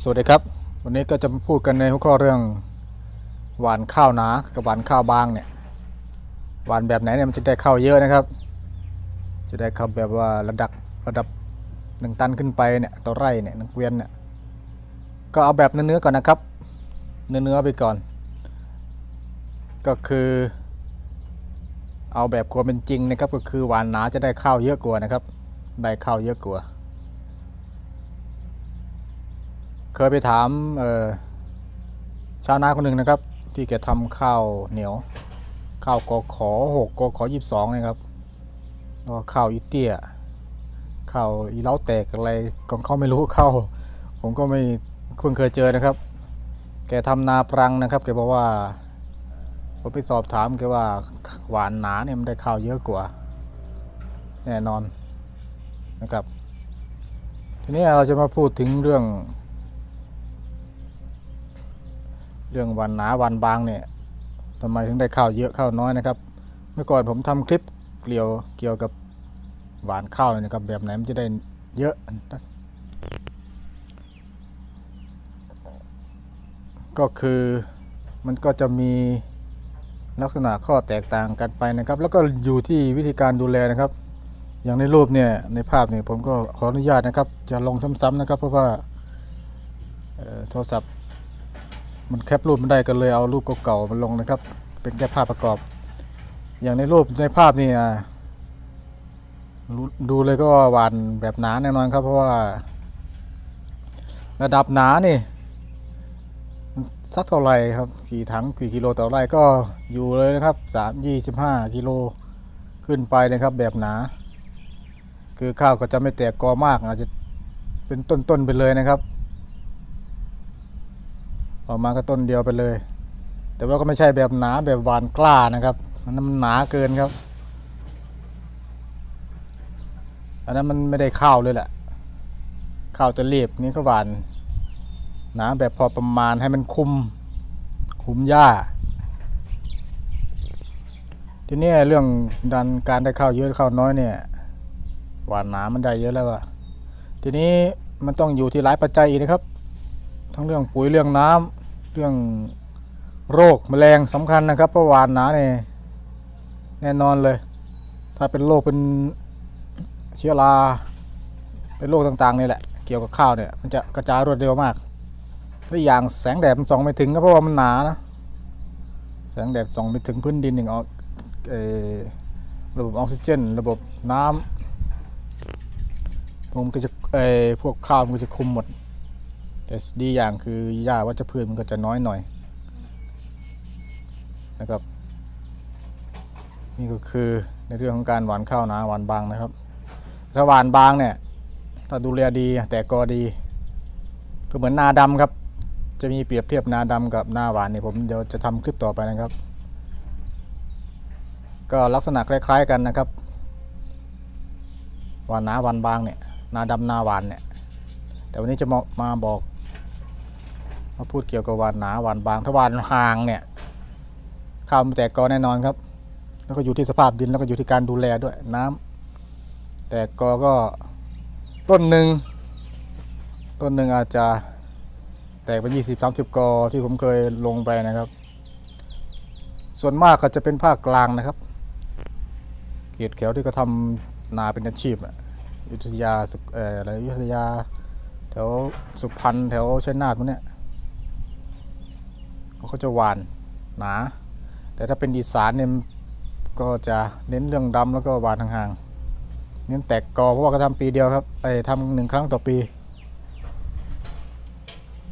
สวัสดีครับ วันนี้ก็จะมาพูดกันในหัวข้อเรื่องหวานข้าวหนากับหวานข้าวบางเนี่ยหวานแบบไหนเนี่ยมันจะได้ข้าวเยอะนะครับ จะได้ข้าวแบบว่าระดับระดับหนึ่งตันขึ้นไปเนี่ยต่อไร่เนี่ยหนึ่งเกวียนเนี่ยก็เอาแบบเนื้อๆก่อนนะครับ เนื้อๆไปก่อน ก็คือ เอาแบบความเป็นจริงนะครับก็คือหวานหนาจะได้ข้าวเยอะกว่านะครับ ได้ข้าวเยอะกว่า เคยไปถามชาวนาคนหนึ่งนะครับ ที่แกทำข้าวเหนียว ข้าวกอขอหกกอขอยี่สิบสองนะครับแล้วข้าวอีเตี้ยข้าวอีเล้าแตกอะไรของเขาไม่รู้ข้าวผมก็ไม่เพิ่งเคยเจอนะครับ แกทำนาปรังนะครับแกบอกว่าผมไปสอบถามแกว่าหวานหนาเนี่ยมันได้ข้าวเยอะกว่า แน่นอนนะครับ ทีนี้เราจะมาพูดถึงเรื่อง เรื่องวันหนาวันบางเนี่ยทำไมถึงได้ข้าวเยอะข้าวน้อยนะครับ เมื่อก่อนผมทำคลิปเกี่ยวเกี่ยวกับหวานข้าวเลยนะครับ แบบไหนมันจะได้เยอะ ก็คือมันก็จะมีลักษณะข้อแตกต่างกันไปนะครับ แล้วก็อยู่ที่วิธีการดูแลนะครับ อย่างในรูปเนี่ยในภาพเนี่ยผมก็ขออนุญาตนะครับ จะลงซ้ำๆนะครับ เพราะว่าโทรศัพท์ มันแคปรูปไม่ได้ก็เลยเอารูปเก่าๆมาลงนะครับ เป็นแค่ภาพประกอบ อย่างในรูปในภาพนี่อะดูเลยก็หวานแบบหนาแน่นอนครับ เพราะว่า ระดับหนานี่สักเท่าไหร่ครับกี่ถังกี่กิโลต่อไร่ก็อยู่เลยนะครับสามยี่สิบห้ากิโลขึ้นไปนะครับแบบหนา คือข้าวก็จะไม่แตกกอมากอาจจะเป็นต้นๆไปเลยนะครับ ออกมาก็ต้นเดียวไปเลย แต่ว่าก็ไม่ใช่แบบหนาแบบหวานกล้านะครับอันนั้นมันหนาเกินครับ อันนั้นมันไม่ได้ข้าวเลยแหละข้าวจะเรียบนี่ก็หวานหนาแบบพอประมาณให้มันคุมคุมหญ้าทีนี้เรื่องดันการได้ข้าวเยอะข้าวน้อยเนี่ยหวานหนามันได้เยอะแล้วอะทีนี้มันต้องอยู่ที่หลายปัจจัยอีกนะครับ ทั้งเรื่องปุ๋ยเรื่องน้ำเรื่องโรคแมลงสำคัญนะครับเพราะหวานหนาเนี่ยแน่นอนเลย ถ้าเป็นโรคเป็นเชื้อราเป็นโรคต่างๆนี่แหละ เกี่ยวกับข้าวเนี่ยมันจะกระจายรวดเร็วมากและอีกอย่างแสงแดดมันส่องไม่ถึงก็เพราะว่ามันหนานะแสงแดดส่องไม่ถึงพื้นดินอย่างออกระบบออกซิเจน ระบบน้ำผมก็จะพวกข้าวมันก็จะคุมหมด แต่ดีอย่างคือหญ้าวัชพืชมันก็จะน้อยหน่อยนะครับ นี่ก็คือในเรื่องของการหวานข้าวนะหวานบางนะครับถ้าหวานบางเนี่ยถ้าดูแลดีแต่กอดี ก็เหมือนนาดำครับ จะมีเปรียบเทียบนาดำกับนาหวานเนี่ยผมเดี๋ยวจะทำคลิปต่อไปนะครับ ก็ลักษณะคล้าย ๆกันนะครับหวานหนาหวานบางเนี่ยนาดำนาหวานเนี่ยแต่วันนี้จะมามาบอก มาพูดเกี่ยวกับหวานหนาหวานบางถ้าหวานห่างเนี่ยข้าวมันแตกกอแน่นอนครับ แล้วก็อยู่ที่สภาพดินแล้วก็อยู่ที่การดูแลด้วยน้ำแตกกอก็ต้นหนึ่งต้นหนึ่งอาจจะแตกเป็นยี่สิบสามสิบกอที่ผมเคยลงไปนะครับ ส่วนมากก็จะเป็นภาคกลางนะครับเกียรติแขวที่เขาทำนาเป็นอาชีพอะยุทธยาสุเอ่ออะไรยุทธยาแถวสุพรรณแถวชัยนาทพวกเนี้ย เขาจะหวานหนา แต่ถ้าเป็นอีสานเนี่ยก็จะเน้นเรื่องดำแล้วก็หวานห่างๆ เน้นแตกกอเพราะว่าเขาทำปีเดียวครับไอ้ทำหนึ่งครั้งต่อปี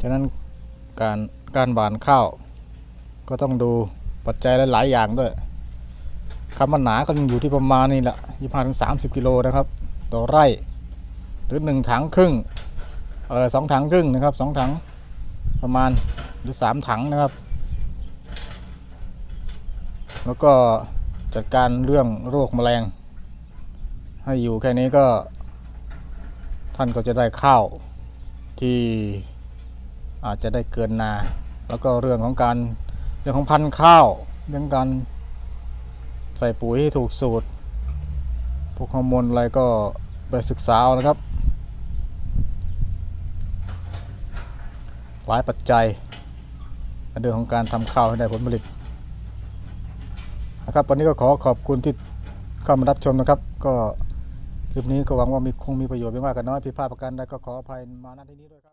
ฉะนั้นการการหวานข้าว ก็ต้องดูปัจจัยหลายๆอย่างด้วยคำว่าหนาก็อยู่ที่ประมาณนี้แหละยี่สิบถึงสามสิบกิโลนะครับ ต่อไร่ หรือหนึ่งถังครึ่งเออสองถังครึ่งนะครับสองถังประมาณหรือสามถังนะครับ แล้วก็จัดการเรื่องโรคแมลง ให้อยู่แค่นี้ก็ ท่านก็จะได้ข้าวที่อาจจะได้เกินนา แล้วก็เรื่องของการเรื่องของพันธุ์ข้าวเรื่องการใส่ปุ๋ยให้ถูกสูตร พวกฮอร์โมนอะไรก็ไปศึกษาเอานะครับ หลายปัจจัยเรื่องของการทำข้าวให้ได้ผลผลิต นะครับวันนี้ก็ขอขอบคุณที่เข้ามารับชมนะครับ ก็คลิปนี้ก็หวังว่ามีคงมีประโยชน์ไม่มากก็น้อยผิดพลาดประการใดก็ขออภัยมาณที่นี้ด้วยครับ